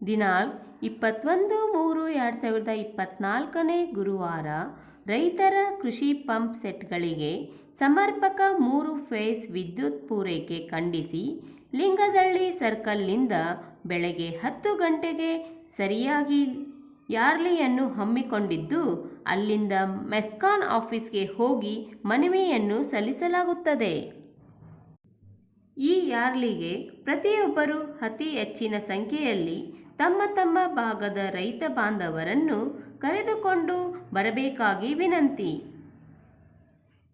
ದಿನಾಂಕ ಇಪ್ಪತ್ತೊಂದು ಮೂರು ಎರಡು ಸಾವಿರದ ಇಪ್ಪತ್ತ್ನಾಲ್ಕನೇ ಗುರುವಾರ ರೈತರ ಕೃಷಿ ಪಂಪ್ ಸೆಟ್ಗಳಿಗೆ ಸಮರ್ಪಕ ಮೂರು ಫೇಸ್ ವಿದ್ಯುತ್ ಪೂರೈಕೆ ಖಂಡಿಸಿ ಲಿಂಗದಳ್ಳಿ ಸರ್ಕಲ್ನಿಂದ ಬೆಳಗ್ಗೆ ಹತ್ತು ಗಂಟೆಗೆ ಸರಿಯಾಗಿ ಯಾರ್ಲಿಯನ್ನು ಹಮ್ಮಿಕೊಂಡಿದ್ದು, ಅಲ್ಲಿಂದ ಮೆಸ್ಕಾನ್ ಆಫೀಸ್ಗೆ ಹೋಗಿ ಮನವಿಯನ್ನು ಸಲ್ಲಿಸಲಾಗುತ್ತದೆ. ಈ ಯಾರ್ಲಿಗೆ ಪ್ರತಿಯೊಬ್ಬರೂ ಅತಿ ಹೆಚ್ಚಿನ ಸಂಖ್ಯೆಯಲ್ಲಿ ತಮ್ಮ ತಮ್ಮ ಭಾಗದ ರೈತ ಬಾಂಧವರನ್ನು ಕರೆದುಕೊಂಡು ಬರಬೇಕಾಗಿ ವಿನಂತಿ.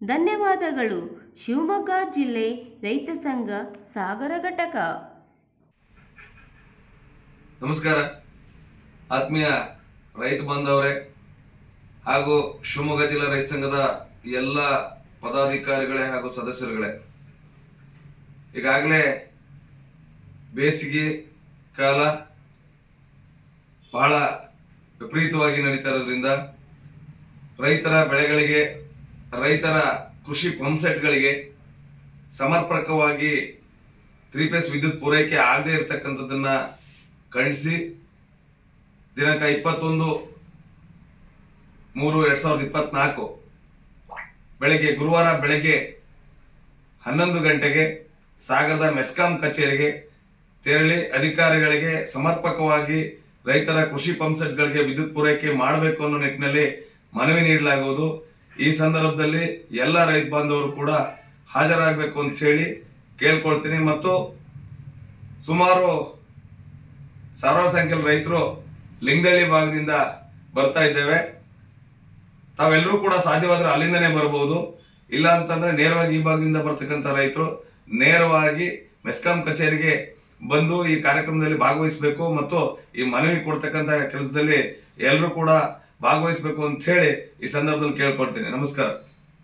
ಧನ್ಯವಾದಗಳು. ಶಿವಮೊಗ್ಗ ಜಿಲ್ಲೆ ರೈತ ಸಂಘ ಸಾಗರ ಘಟಕ. ನಮಸ್ಕಾರ. ಆತ್ಮೀಯ ರೈತ ಬಾಂಧವರೇ ಹಾಗೂ ಶಿವಮೊಗ್ಗ ಜಿಲ್ಲಾ ರೈತ ಸಂಘದ ಎಲ್ಲ ಪದಾಧಿಕಾರಿಗಳೇ ಹಾಗೂ ಸದಸ್ಯರುಗಳೇ. ಈಗಾಗಲೇ ಬೇಸಿಗೆ ಕಾಲ ಬಹಳ ವಿಪರೀತವಾಗಿ ನಡೀತಾ ಇರೋದ್ರಿಂದ ರೈತರ ಬೆಳೆಗಳಿಗೆ, ರೈತರ ಕೃಷಿ ಪಂಪ್ಸೆಟ್ಗಳಿಗೆ ಸಮರ್ಪಕವಾಗಿ ತ್ರೀ ಫೇಸ್ ವಿದ್ಯುತ್ ಪೂರೈಕೆ ಆಗದೇ ಇರತಕ್ಕಂಥದ್ದನ್ನ ಖಂಡಿಸಿ ದಿನಾಂಕ ಇಪ್ಪತ್ತೊಂದು ಮೂರು ಎರಡ್ ಸಾವಿರದ ಇಪ್ಪತ್ನಾಲ್ಕು ಬೆಳಗ್ಗೆ, ಗುರುವಾರ ಬೆಳಗ್ಗೆ ಹನ್ನೊಂದು ಗಂಟೆಗೆ ಸಾಗರದ ಮೆಸ್ಕಾಂ ಕಚೇರಿಗೆ ತೆರಳಿ ಅಧಿಕಾರಿಗಳಿಗೆ ಸಮರ್ಪಕವಾಗಿ ರೈತರ ಕೃಷಿ ಪಂಪ್ಸೆಟ್ಗಳಿಗೆ ವಿದ್ಯುತ್ ಪೂರೈಕೆ ಮಾಡಬೇಕು ಅನ್ನೋ ನಿಟ್ಟಿನಲ್ಲಿ ಮನವಿ ನೀಡಲಾಗುವುದು. ಈ ಸಂದರ್ಭದಲ್ಲಿ ಎಲ್ಲ ರೈತ ಬಾಂಧವರು ಕೂಡ ಹಾಜರಾಗಬೇಕು ಅಂತ ಹೇಳಿ ಕೇಳ್ಕೊಳ್ತೀನಿ. ಮತ್ತು ಸುಮಾರು ಸಾವಿರಾರು ಸಂಖ್ಯೆಯಲ್ಲಿ ರೈತರು ಲಿಂಗದಳ್ಳಿ ಭಾಗದಿಂದ ಬರ್ತಾ ಇದ್ದೇವೆ. ತಾವೆಲ್ಲರೂ ಕೂಡ ಸಾಧ್ಯವಾದರೆ ಅಲ್ಲಿಂದನೇ ಬರಬಹುದು ಇಲ್ಲ ಅಂತಂದ್ರೆ ನೇರವಾಗಿ ಈ ಭಾಗದಿಂದ ಬರ್ತಕ್ಕಂಥ ರೈತರು ನೇರವಾಗಿ ಮೆಸ್ಕಾಂ ಕಚೇರಿಗೆ ಬಂದು ಈ ಕಾರ್ಯಕ್ರಮದಲ್ಲಿ ಭಾಗವಹಿಸಬೇಕು ಮತ್ತು ಈ ಮನವಿ ಕೊಡ್ತಕ್ಕಂತ ಕೆಲಸದಲ್ಲಿ ಎಲ್ಲರೂ ಕೂಡ ಭಾಗವಹಿಸಬೇಕು ಅಂತ ಹೇಳಿ ಈ ಸಂದರ್ಭದಲ್ಲಿ ಕೇಳ್ಕೊಡ್ತೀನಿ ನಮಸ್ಕಾರ.